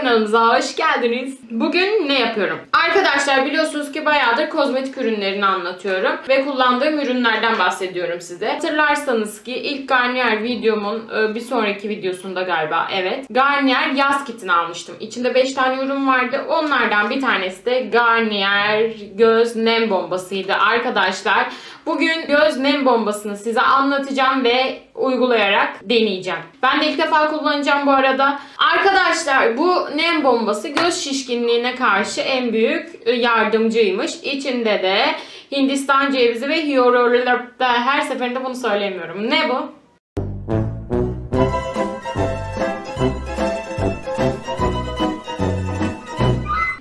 kanalımıza hoş geldiniz. Bugün ne yapıyorum? Arkadaşlar biliyorsunuz ki bayağıdır kozmetik ürünlerini anlatıyorum ve kullandığım ürünlerden bahsediyorum size. Hatırlarsanız ki ilk Garnier videomun e, bir sonraki videosunda galiba evet. Garnier yaz kitini almıştım. İçinde 5 tane ürün vardı. Onlardan bir tanesi de Garnier göz nem bombasıydı arkadaşlar. Bugün göz nem bombasını size anlatacağım ve uygulayarak deneyeceğim. Ben de ilk defa kullanacağım bu arada. Arkadaşlar bu nem bombası göz şişkinliğine karşı en büyük e, yardımcıymış. İçinde de Hindistan cevizi ve hyaluronik her seferinde bunu söylemiyorum. Ne bu?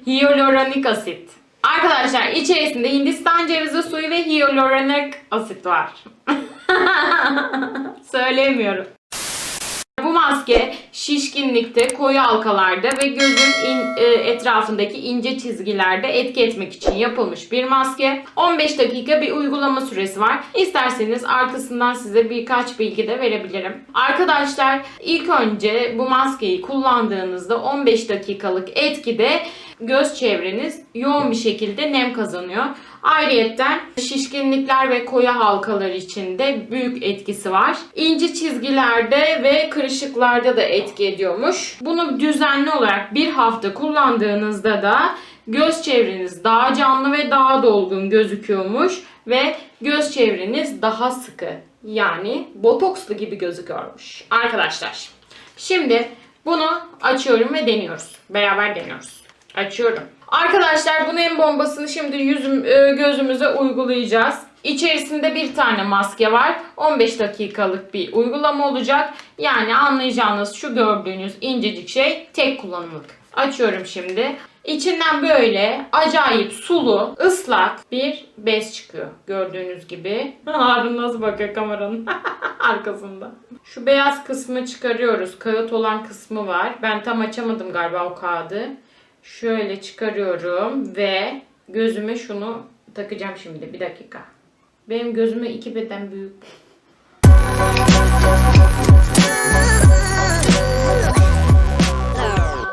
Hyaluronik asit. Arkadaşlar içerisinde Hindistan cevizi suyu ve hyaluronik asit var. Söylemiyorum. Bu maske şişkinlikte, koyu halkalarda ve gözün in- e, etrafındaki ince çizgilerde etki etmek için yapılmış bir maske. 15 dakika bir uygulama süresi var. İsterseniz arkasından size birkaç bilgi de verebilirim. Arkadaşlar ilk önce bu maskeyi kullandığınızda 15 dakikalık etkide göz çevreniz yoğun bir şekilde nem kazanıyor. Ayrıyetten şişkinlikler ve koyu halkalar için de büyük etkisi var. İnce çizgilerde ve kırışıklarda da etki ediyormuş. Bunu düzenli olarak bir hafta kullandığınızda da göz çevreniz daha canlı ve daha dolgun gözüküyormuş ve göz çevreniz daha sıkı yani botokslu gibi gözüküyormuş. Arkadaşlar şimdi bunu açıyorum ve deniyoruz. Beraber deniyoruz. Açıyorum. Arkadaşlar bu nem bombasını şimdi yüzüm e, gözümüze uygulayacağız. İçerisinde bir tane maske var. 15 dakikalık bir uygulama olacak. Yani anlayacağınız şu gördüğünüz incecik şey tek kullanımlık. Açıyorum şimdi. İçinden böyle acayip sulu, ıslak bir bez çıkıyor. Gördüğünüz gibi. Harun nasıl bakıyor kameranın arkasında. Şu beyaz kısmı çıkarıyoruz. Kağıt olan kısmı var. Ben tam açamadım galiba o kağıdı. Şöyle çıkarıyorum ve gözüme şunu takacağım şimdi. Bir dakika. Benim gözüme iki beden büyük.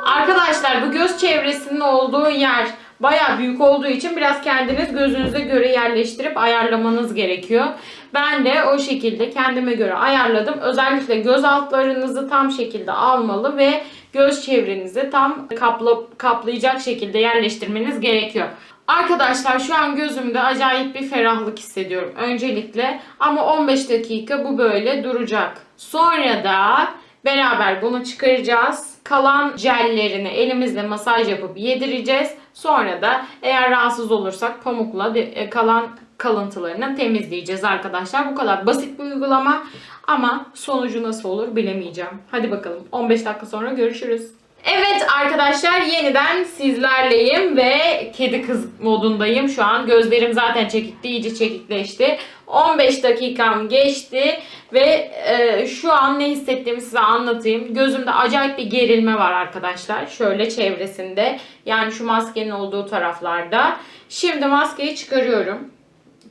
Arkadaşlar bu göz çevresinin olduğu yer baya büyük olduğu için biraz kendiniz gözünüze göre yerleştirip ayarlamanız gerekiyor. Ben de o şekilde kendime göre ayarladım. Özellikle göz altlarınızı tam şekilde almalı ve göz çevrenizi tam kapla, kaplayacak şekilde yerleştirmeniz gerekiyor. Arkadaşlar şu an gözümde acayip bir ferahlık hissediyorum öncelikle ama 15 dakika bu böyle duracak. Sonra da beraber bunu çıkaracağız. Kalan jellerini elimizle masaj yapıp yedireceğiz. Sonra da eğer rahatsız olursak pamukla e, kalan kalıntılarını temizleyeceğiz arkadaşlar. Bu kadar basit bir uygulama ama sonucu nasıl olur bilemeyeceğim. Hadi bakalım 15 dakika sonra görüşürüz. Evet arkadaşlar yeniden sizlerleyim ve kedi kız modundayım şu an. Gözlerim zaten çekikti, iyice çekikleşti. 15 dakikam geçti ve e, şu an ne hissettiğimi size anlatayım. Gözümde acayip bir gerilme var arkadaşlar. Şöyle çevresinde yani şu maskenin olduğu taraflarda. Şimdi maskeyi çıkarıyorum.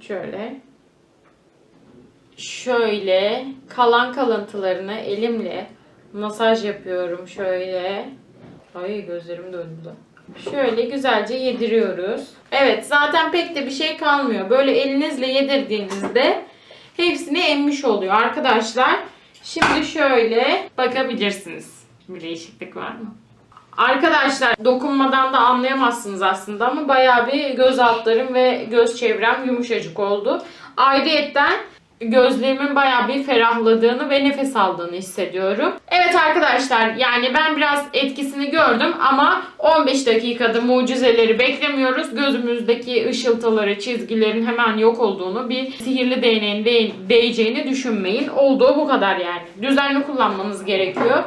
Şöyle. Şöyle kalan kalıntılarını elimle masaj yapıyorum şöyle. Ay gözlerim döndü. Şöyle güzelce yediriyoruz. Evet zaten pek de bir şey kalmıyor. Böyle elinizle yedirdiğinizde hepsini emmiş oluyor arkadaşlar. Şimdi şöyle bakabilirsiniz. Bir değişiklik var mı? Arkadaşlar dokunmadan da anlayamazsınız aslında ama bayağı bir göz altlarım ve göz çevrem yumuşacık oldu. Ayrıyetten gözlerimin bayağı bir ferahladığını ve nefes aldığını hissediyorum. Evet arkadaşlar yani ben biraz etkisini gördüm ama 15 dakikada mucizeleri beklemiyoruz. Gözümüzdeki ışıltıları, çizgilerin hemen yok olduğunu, bir sihirli değneğin değ- değeceğini düşünmeyin. Olduğu bu kadar yani. Düzenli kullanmanız gerekiyor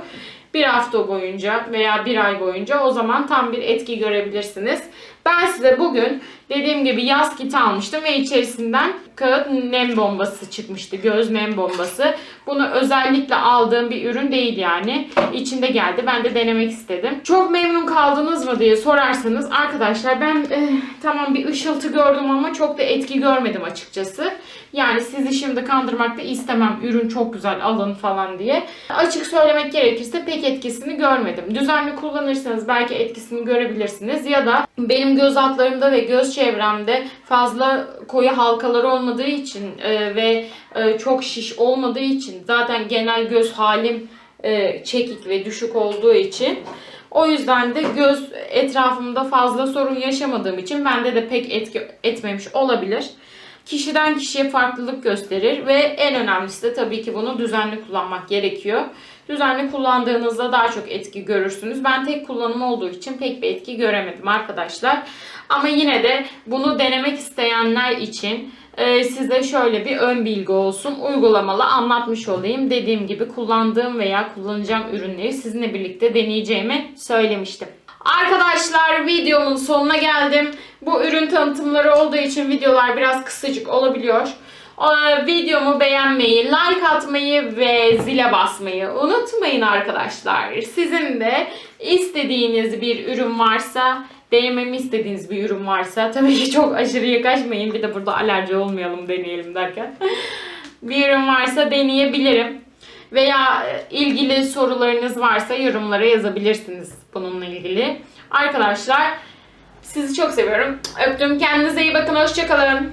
bir hafta boyunca veya bir ay boyunca o zaman tam bir etki görebilirsiniz. Ben size bugün dediğim gibi yaz kiti almıştım ve içerisinden kağıt nem bombası çıkmıştı. Göz nem bombası. Bunu özellikle aldığım bir ürün değil yani. İçinde geldi. Ben de denemek istedim. Çok memnun kaldınız mı diye sorarsanız arkadaşlar ben eh, tamam bir ışıltı gördüm ama çok da etki görmedim açıkçası. Yani sizi şimdi kandırmak da istemem. Ürün çok güzel alın falan diye. Açık söylemek gerekirse pek etkisini görmedim. Düzenli kullanırsanız belki etkisini görebilirsiniz ya da benim göz altlarımda ve göz çevremde fazla koyu halkalar olmadığı için e, ve e, çok şiş olmadığı için zaten genel göz halim e, çekik ve düşük olduğu için o yüzden de göz etrafımda fazla sorun yaşamadığım için bende de pek etki etmemiş olabilir. Kişiden kişiye farklılık gösterir ve en önemlisi de tabii ki bunu düzenli kullanmak gerekiyor. Düzenli kullandığınızda daha çok etki görürsünüz. Ben tek kullanım olduğu için pek bir etki göremedim arkadaşlar. Ama yine de bunu denemek isteyenler için e, size şöyle bir ön bilgi olsun. Uygulamalı anlatmış olayım. Dediğim gibi kullandığım veya kullanacağım ürünleri sizinle birlikte deneyeceğimi söylemiştim. Arkadaşlar videomun sonuna geldim. Bu ürün tanıtımları olduğu için videolar biraz kısacık olabiliyor. Ee, Videomu beğenmeyi, like atmayı ve zile basmayı unutmayın arkadaşlar. Sizin de istediğiniz bir ürün varsa, denememi istediğiniz bir ürün varsa tabii ki çok aşırıya kaçmayın. Bir de burada alerji olmayalım deneyelim derken. bir ürün varsa deneyebilirim. Veya e, ilgili sorularınız varsa yorumlara yazabilirsiniz bununla ilgili. Arkadaşlar sizi çok seviyorum. Öptüm. Kendinize iyi bakın. Hoşçakalın.